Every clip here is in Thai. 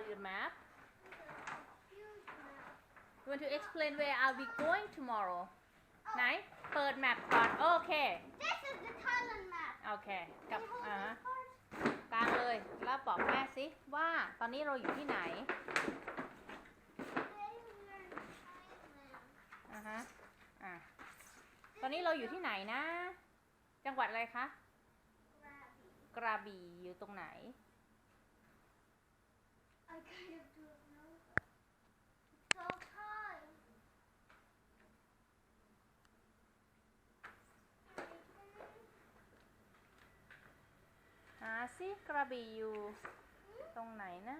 about your map Huge map. you want to explain where are we going tomorrow ไหน เปิดแมปก่อน โอเค This is the Thailand map. โอเค กับ Can you hold อ่า this ฮะ part? กลางเลย แล้วบอกแม่สิว่าตอนนี้เราอยู่ที่ไหน Today we're in Thailand. อ่าฮะ อะตอนนี้เราอยู่ที่ไหนนะ จังหวัดอะไรคะ Grabby. กระบี่อยู่ตรงไหน หาสิกระบี่อยู่ ตรงไหนนะ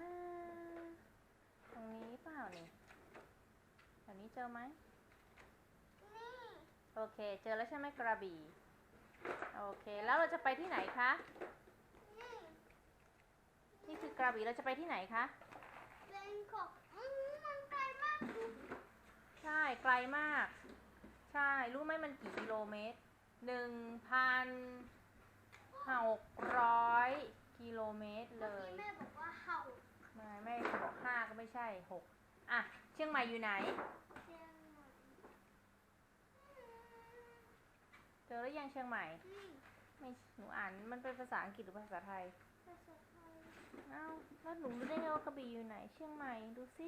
ตรงนี้เปล่านี่แถวนี้เจอไหมนี่โอเค เจอแล้วใช่ไหมกระบี่ โอเค แล้วเราจะไปที่ไหนคะ นี่นี่คือกระบี่เราจะไปที่ไหนคะแบงกอกอืมมันไกลมากดูใช่ ไกลมาก ใช่ รู้ไหมมันกี่กิโลเมตรหนึ่งพันหกร้อย ไม่ใช่หกอะ เชียงใหม่อยู่ไหน เจอแล้วยังเชียงใหม่ ไม่ หนูอ่าน มันเป็นภาษาอังกฤษหรือภาษาไทยภาษาไทย เอ้า แล้วหนูรู้ได้ไงว่ากระบี่อยู่ไหน เชียงใหม่ ดูสิ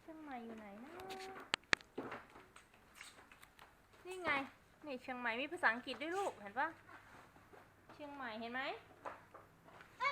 เชียงใหม่อยู่ไหนนะ นี่ไง นี่เชียงใหม่มีภาษาอังกฤษด้วยลูก เห็นปะเชียงใหม่เห็นไหม